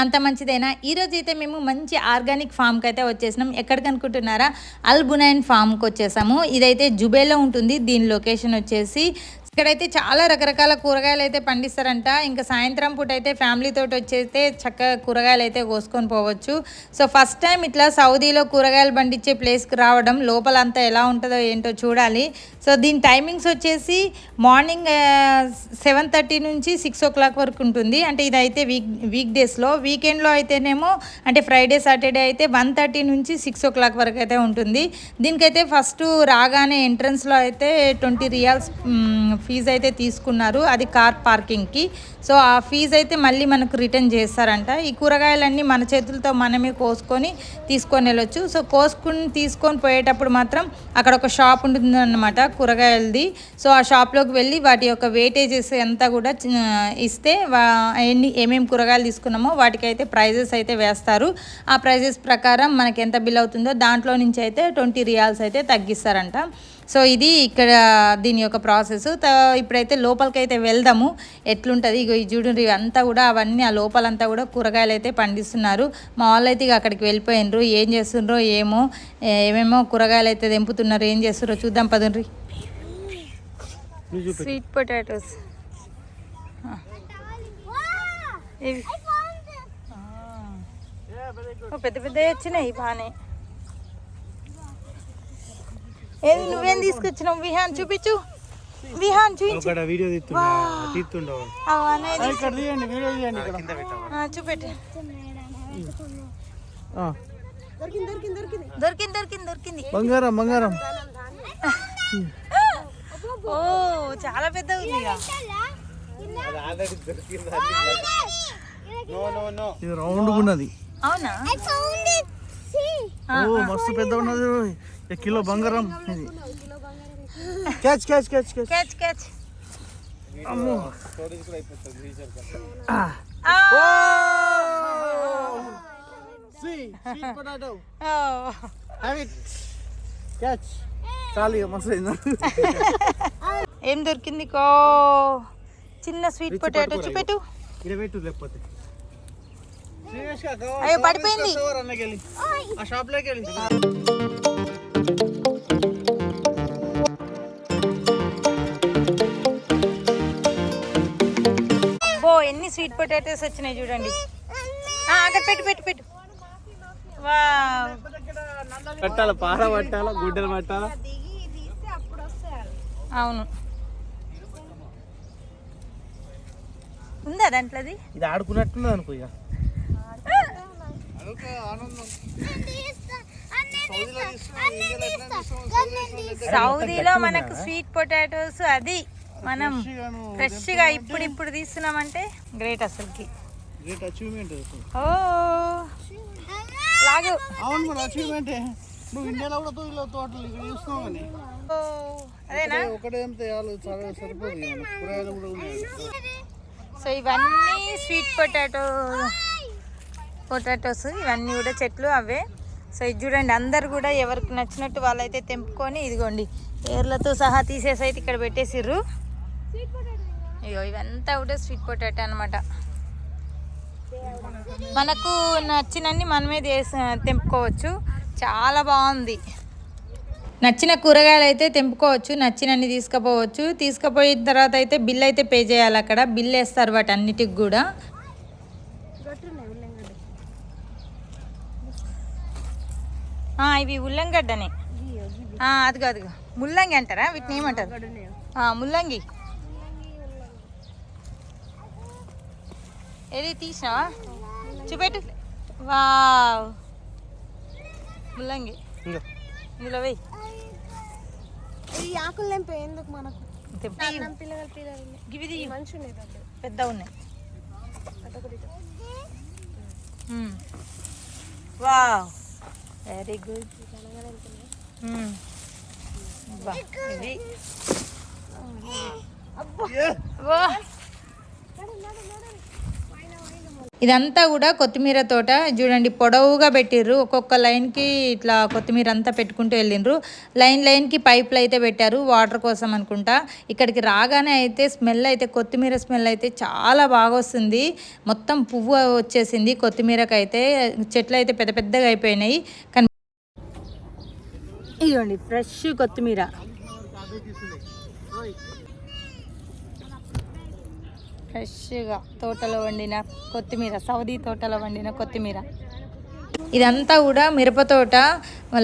అంత మంచిదైనా? ఈరోజు అయితే మేము మంచి ఆర్గానిక్ ఫామ్కి అయితే వచ్చేసినాం. ఎక్కడికి అనుకుంటున్నారా ఫామ్కి వచ్చేసాము. ఇదైతే జుబేలో ఉంటుంది. దీని లొకేషన్ వచ్చేసి ఇక్కడైతే చాలా రకరకాల కూరగాయలు అయితే పండిస్తారంట. ఇంకా సాయంత్రం పూట అయితే ఫ్యామిలీ తోటి వచ్చేస్తే చక్కగా కూరగాయలు అయితే కోసుకొని పోవచ్చు. సో ఫస్ట్ టైం ఇట్లా సౌదీలో కూరగాయలు పండించే ప్లేస్కి రావడం లోపల అంతా ఎలా ఉంటుందో ఏంటో చూడాలి. సో దీని టైమింగ్స్ వచ్చేసి మార్నింగ్ సెవెన్ థర్టీ నుంచి సిక్స్ ఓ క్లాక్ వరకు ఉంటుంది. అంటే ఇదైతే వీక్ వీక్ డేస్లో. వీకెండ్లో అయితేనేమో అంటే ఫ్రైడే సాటర్డే అయితే వన్ థర్టీ నుంచి సిక్స్ ఓ క్లాక్ వరకు అయితే ఉంటుంది. దీనికైతే ఫస్ట్ రాగానే ఎంట్రన్స్లో అయితే ట్వంటీ రియాల్స్ ఫీజు అయితే తీసుకున్నారు అది కార్ పార్కింగ్కి. సో ఆ ఫీజు అయితే మళ్ళీ మనకు రిటర్న్ చేస్తారంట. ఈ కూరగాయలన్నీ మన చేతులతో మనమే కోసుకొని తీసుకొని వెళ్ళొచ్చు. సో కోసుకుని తీసుకొని పోయేటప్పుడు మాత్రం అక్కడ ఒక షాప్ ఉంటుంది అనమాట కూరగాయలది. సో ఆ షాప్లోకి వెళ్ళి వాటి యొక్క వెయిటేజెస్ అంతా కూడా ఇస్తే ఎన్ని ఏమేమి కూరగాయలు తీసుకున్నామో వాటికి అయితే ప్రైజెస్ అయితే వేస్తారు. ఆ ప్రైజెస్ ప్రకారం మనకి ఎంత బిల్ అవుతుందో దాంట్లో నుంచి అయితే ట్వంటీ రియాల్స్ అయితే తగ్గిస్తారంట. సో ఇది ఇక్కడ దీని యొక్క ప్రాసెస్. త- ఇప్పుడైతే లోపలికి అయితే వెళ్దాము. ఎట్లుంటుంది? ఇగో ఈ చూడండి అంతా కూడా అవన్నీ ఆ లోపలంతా కూడా కూరగాయలు అయితే పండిస్తున్నారు. మా వాళ్ళు అయితే ఇక అక్కడికి వెళ్ళిపోయినరు. ఏం చేస్తుండ్రో ఏమో ఏమేమో కూరగాయలు అయితే తెంపుతున్నారు. ఏం చేస్తున్నారో చూద్దాం పదండ్రి. Sweet potatoes. పెద్ద పెద్ద వచ్చినాయి బాగానే ఏది నువ్వేం తీసుకొచ్చినావు? విహాన్ చూపించు. విహాన్ చూపించు. వీడియో చూపెట్టు. ఆ, దొరికింది దొరికింది దొరికింది. బంగారం బంగారం. ఓ చాలా పెద్ద ఉంది రౌండ్ ఉన్నది. అవునా? మస్తు పెద్ద ఉన్నది కిలో బంగారం. Catch catch catch catch. Catch catch. అమ్మో. చాలు మస్తు ఏం దొరికింది కో? చిన్న స్వీట్ పొటాటో చూపెట్టు. పెట్టు లేకపోతే. అయ్యో, పడిపోయింది. అన్నకెళ్ళి ఆ షాప్లోకి వెళ్ళి. ఓ ఎన్ని స్వీట్ పొటాటోస్ వచ్చినాయి చూడండి. ఆ, అక్కడ పెట్టు పెట్టు పెట్టు. వా పట్టాల? పార పట్టాల? గుడ్డలు పట్టాల? అవును. ఉందా దాంట్లోది? ఇది ఆడుకున్నట్టున్నది అనుకో ఇక. సౌదీలో మనకు స్వీట్ పొటాటోస్ అది మనం ఫ్రెష్గా ఇప్పుడు ఇప్పుడు తీస్తున్నామంటే గ్రేట్ అసలుకి. గ్రేట్ అచీవ్మెంట్ ఓ. లాగు. అవును మరి అచీవ్మెంట్ నువ్వు ఇండియాలో కూడా తోటలు తోటలు ఇక్కడ చూస్తున్నావు కానీ ఓ అదేనా? ఒకటే ఏం తేయాలి చాలా సరిపోదు ఇక. కూరగాయలు కూడా ఉన్నాయి. సో ఇవన్నీ స్వీట్ పొటాటో. పొటాటోస్ ఇవన్నీ కూడా చెట్లు అవే. సో ఇది చూడండి అందరు కూడా ఎవరికి నచ్చినట్టు వాళ్ళైతే తెంపుకొని ఇదిగోండి ఏర్లతో సహా తీసేసి అయితే ఇక్కడ పెట్టేసిర్రు. ఇగో ఇవంతా కూడా స్వీట్ పొటాటో అనమాట మనకు నచ్చినన్ని మనమే చేసి తెంపుకోవచ్చు. చాలా బాగుంది. నచ్చిన కూరగాయలు అయితే తెంపుకోవచ్చు నచ్చినన్ని తీసుకుపోవచ్చు. తీసుకుపోయిన తర్వాత అయితే బిల్ అయితే పే చేయాలి అక్కడ. బిల్ వేస్తారు వాటి అన్నిటికి కూడా ఆ, ఇవి ఉల్లంగడ్డనే ఆ, అదిగో అదిగో. ముల్లంగి అంటారా? వీటిని ఏమంటారు? ఆ, ముల్లంగి. ఏది తీసినావా? చూపెట్టు. వావ్. ముల్లంగి. ఇంకా. ఇందులో వెయ్యి ఈ ఆకులు తెంపే ఎందుకు మనకు? ఇవి పెద్ద ఉన్నాయి. వావ్. వెరీ గుడ్ ఇది. వా ఇదంతా కూడా కొత్తిమీర తోట. చూడండి పొడవుగా పెట్టిర్రు. ఒక్కొక్క లైన్కి ఇట్లా కొత్తిమీర అంతా పెట్టుకుంటూ వెళ్ళిండ్రు. లైన్ లైన్కి పైపులు అయితే పెట్టారు వాటర్ కోసం అనుకుంటా. ఇక్కడికి రాగానే అయితే స్మెల్ అయితే కొత్తిమీర స్మెల్ అయితే చాలా బాగా వస్తుంది. మొత్తం పువ్వు వచ్చేసింది కొత్తిమీరకు అయితే. చెట్లు అయితే పెద్ద పెద్దగా అయిపోయినాయి. కానీ ఇదిగోండి ఫ్రెష్ కొత్తిమీర. ఫ్రెష్గా తోటలో వండిన కొత్తిమీర సౌదీ తోటలో వండిన కొత్తిమీర. ఇదంతా కూడా మిరప తోట.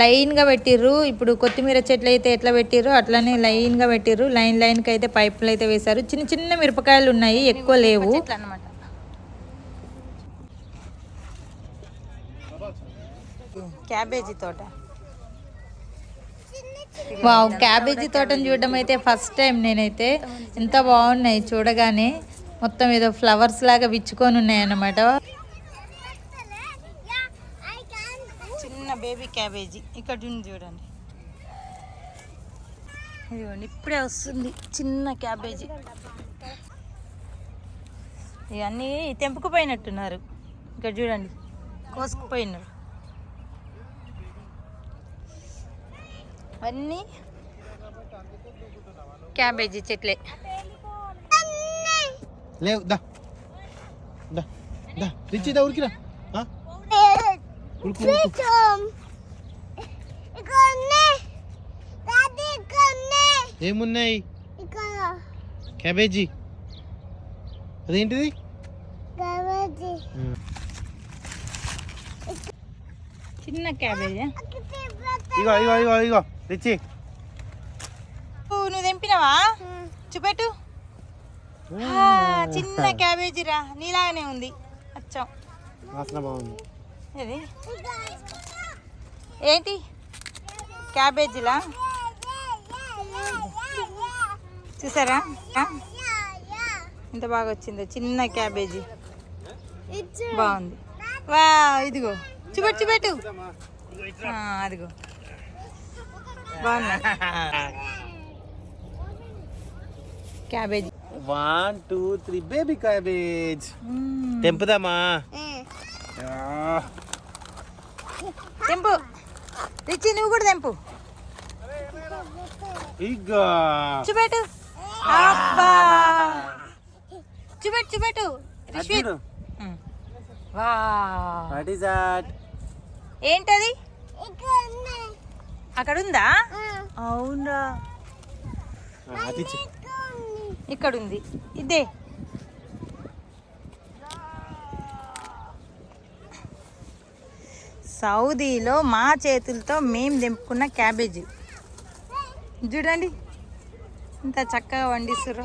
లైన్గా పెట్టిర్రు. ఇప్పుడు కొత్తిమీర చెట్లు అయితే ఎట్లా పెట్టిర్రు? అట్లనే లైన్గా పెట్టిర్రు. లైన్ లైన్కి అయితే పైపులు అయితే వేశారు. చిన్న చిన్న మిరపకాయలు ఉన్నాయి ఎక్కువ లేవు అనమాట క్యాబేజీ తోట. వావ్ క్యాబేజీ తోటను చూడడం అయితే ఫస్ట్ టైం నేనైతే. ఎంత బాగున్నాయి చూడగానే. మొత్తం ఏదో ఫ్లవర్స్ లాగా విచ్చుకొని ఉన్నాయన్నమాట. చిన్న బేబీ క్యాబేజీ. ఇక్కడ ఉంది చూడండి. ఇదిగోండి ఇప్పుడే వస్తుంది చిన్న క్యాబేజీ. ఇవన్నీ తెంపుకుపోయినట్టున్నారు. ఇక్కడ చూడండి కోసుకుపోయినారు. అన్నీ క్యాబేజీ చెట్లే. లేవు దా. దా దా. రిచి దా ఉరికిరా. ఉరుకు ఏమున్నాయి? క్యాబేజీ. అదేంటిది? చిన్న క్యాబేజీ? ఇగో ఇగో ఇగో ఇగో. రిచి నువ్వు తెంపినవా? చూపెట్టు. చిన్న క్యాబేజీ రా నీలాగానే ఉంది. అచ్చం. వాసన బాగుంది. ఇది ఏంటి? క్యాబేజీలా? చూసారా? ఎంత బాగా వచ్చిందో చిన్న క్యాబేజీ. బాగుంది. వా ఇదిగో. చూపెట్టు చూపెట్టు. అదిగో. బాగున్నాయి cabbage. One two three baby cabbage. తెంపుదామా తెంపు రిచి నువ్వు కూడా తెంపు. ఇగో. చూపెట్టు. అబ్బా. చూపెట్టు చూపెట్టు. ఏంటది? అక్కడ ఉందా అవునా. అది ఇక్కడ ఉంది ఇదే. సౌదీలో మా చేతులతో మేము తెంపుకున్న క్యాబేజీ. చూడండి. ఇంత చక్కగా వండిస్తుర్రు.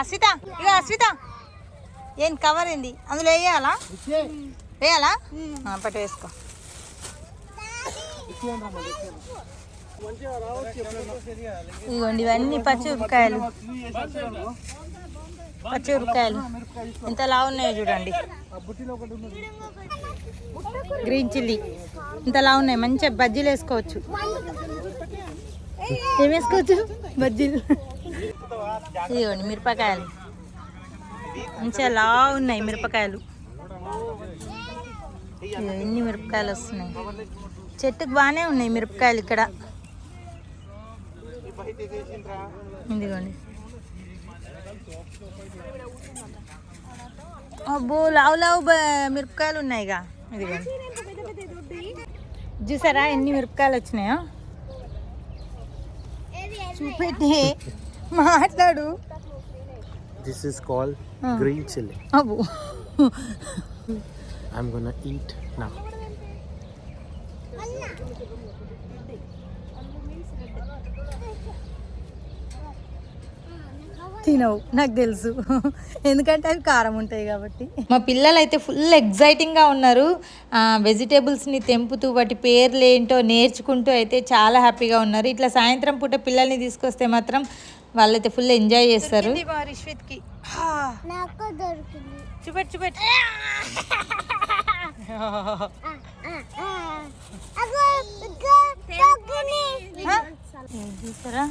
అస్విత ఇక అస్విత ఏం కవర్ ఏంది? అందులో వేయాలా? వేయాలా? పట్టు వేసుకో. ఇవ్వండి ఇవన్నీ పచ్చిమిరపకాయలు. పచ్చిమిరపకాయలు. ఎంత లా ఉన్నాయో చూడండి. Green chilli. ఇంత లా ఉన్నాయి మంచిగా బజ్జీలు వేసుకోవచ్చు. ఏం వేసుకోవచ్చు? బజ్జీలు. ఇదిగోండి మిరపకాయలు. మంచిగా లా ఉన్నాయి మిరపకాయలు ఎన్ని మిరపకాయలు వస్తున్నాయి. చెట్టుకు బాగానే ఉన్నాయి మిరపకాయలు ఇక్కడ. ఇదిగోండి. అబ్బో లావు లావు మిరపకాయలు ఉన్నాయిగా. ఇదిగోండి. చూసారా ఎన్ని మిరపకాయలు వచ్చినాయో? చూపెట్టి. మాట్లాడు. This is call. Green chilli అబ్బో. ఐఎమ్ గోనా ఈట్ నా తినవు నాకు తెలుసు. ఎందుకంటే అవి కారం ఉంటాయి కాబట్టి. మా పిల్లలు అయితే ఫుల్ ఎగ్జైటింగ్గా ఉన్నారు. వెజిటేబుల్స్ని తెంపుతూ వాటి పేర్లు ఏంటో నేర్చుకుంటూ అయితే చాలా హ్యాపీగా ఉన్నారు. ఇట్లా సాయంత్రం పూట పిల్లల్ని తీసుకొస్తే మాత్రం వాళ్ళైతే ఫుల్ ఎంజాయ్ చేస్తారు. రిష్విత్కి. నాకు దొరికింది. చూపెట్టు చూపెట్టు. చూసారా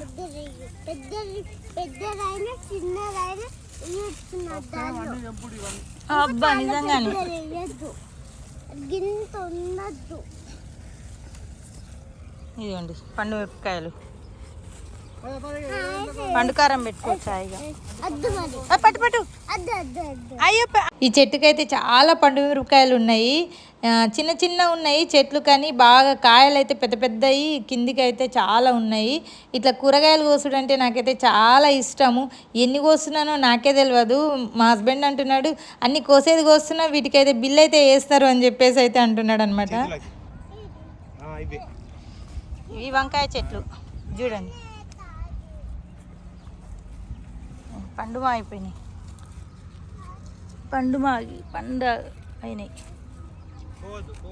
పెద్దది పెద్దదైనా చిన్నదైనా అబ్బా నిజంగానే. గింత ఉండద్దు. ఇదిగోండి పండు మిరపకాయలు. పండు కారం పెట్టుకోవచ్చు హాయిగా పట్టు పట్టు. అయ్యో ఈ చెట్టుకైతే చాలా పండు మిరపకాయలు ఉన్నాయి. చిన్న చిన్న ఉన్నాయి చెట్లు కానీ బాగా కాయలు అయితే పెద్ద పెద్దవి కిందికి అయితే చాలా ఉన్నాయి. ఇట్లా కూరగాయలు కోసుడు అంటే నాకైతే చాలా ఇష్టము. ఎన్ని కోస్తున్నానో నాకే తెలియదు మా హస్బెండ్ అంటున్నాడు అన్ని కోసేది కోస్తున్నా వీటికైతే బిల్ అయితే వేస్తారు అని చెప్పేసి అయితే అంటున్నాడు అనమాట ఆ, ఇవి. ఈ వంకాయ చెట్లు చూడండి. పండు అయిపోయినాయి పండు మాగి పండు అయినాయి.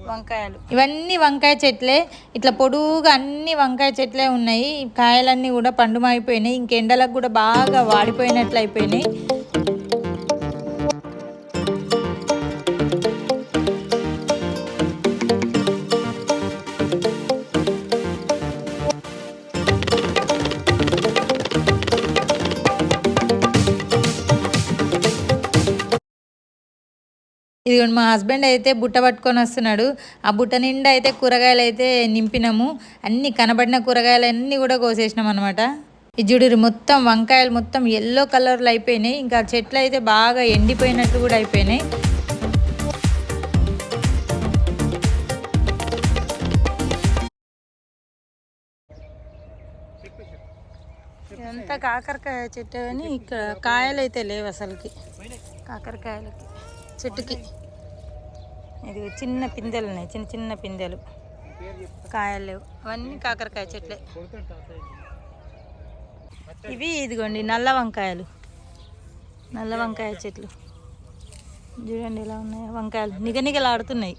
వంకాయలు. ఇవన్నీ వంకాయ చెట్లే. ఇట్లా పొడువుగా అన్ని వంకాయ చెట్లే ఉన్నాయి. కాయలన్నీ కూడా పండు మాగిపోయినాయి. ఇంకెండలకు కూడా బాగా వాడిపోయినట్లు అయిపోయినాయి. ఇదిగోండి మా హస్బెండ్ అయితే బుట్ట పట్టుకొని వస్తున్నాడు. ఆ బుట్ట నిండా అయితే కూరగాయలు అయితే నింపినాము. అన్ని కనబడిన కూరగాయలన్నీ కూడా కోసేసినాం అనమాట ఈ జుడిరు మొత్తం వంకాయలు మొత్తం ఎల్లో కలర్లో అయిపోయినాయి. ఇంకా చెట్లు అయితే బాగా ఎండిపోయినట్టు కూడా అయిపోయినాయి. ఇదంతా కాకరకాయ చెట్టు అని ఇక్కడ కాయలు అయితే లేవు అసలుకి. కాకరకాయలకి. చెట్టుకి. ఇది చిన్న పిందెలు ఉన్నాయి చిన్న చిన్న పిందెలు. కాయలు లేవు. అవన్నీ కాకరకాయ చెట్లే. ఇవి ఇదిగోండి నల్ల వంకాయలు. నల్ల వంకాయ చెట్లు. చూడండి ఎలా ఉన్నాయి. వంకాయలు నిగనిగలాడుతున్నాయి.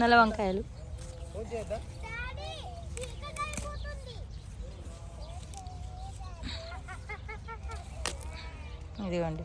నల్ల వంకాయలు. ఇదిగోండి.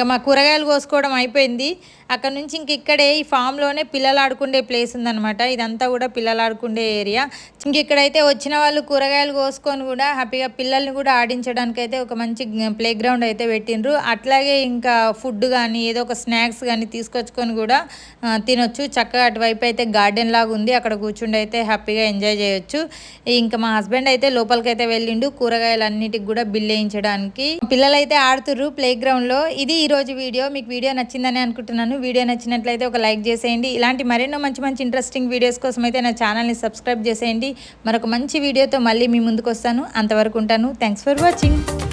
ఇంకా మా కూరగాయలు కోసుకోవడం అయిపోయింది. అక్కడ నుంచి ఇంక ఇక్కడే ఈ ఫామ్లోనే పిల్లలు ఆడుకునే ప్లేస్ ఉందన్నమాట. ఇదంతా కూడా పిల్లలు ఆడుకునే ఏరియా. ఇంక ఇక్కడైతే వచ్చిన వాళ్ళు కూరగాయలు కోసుకొని కూడా హ్యాపీగా పిల్లల్ని కూడా ఆడించడానికి అయితే ఒక మంచి ప్లే గ్రౌండ్ అయితే పెట్టిండ్రు. అట్లాగే ఇంకా ఫుడ్ కానీ ఏదో ఒక స్నాక్స్ కానీ తీసుకొచ్చుకొని కూడా తినొచ్చు. చక్కగా అటువైపు అయితే గార్డెన్ లాగా ఉంది. అక్కడ కూర్చుండి అయితే హ్యాపీగా ఎంజాయ్ చేయొచ్చు. ఇంకా మా హస్బెండ్ అయితే లోపలికైతే వెళ్ళిండు. కూరగాయలు అన్నిటికి కూడా బిల్ వేయించడానికి. పిల్లలు అయితే ఆడుతుర్రు ప్లే గ్రౌండ్లో ఇది ఈ రోజు వీడియో. మీకు వీడియో నచ్చిందని అనుకుంటున్నాను. వీడియో నచ్చినట్లయితే ఒక లైక్ చేసేయండి. ఇలాంటి మరెన్నో మంచి మంచి ఇంట్రెస్టింగ్ వీడియోస్ కోసం అయితే నా ఛానల్ని సబ్స్క్రైబ్ చేసేయండి. మరొక మంచి వీడియోతో మళ్ళీ మీ ముందుకు వస్తాను అంతవరకు ఉంటాను. Thanks for watching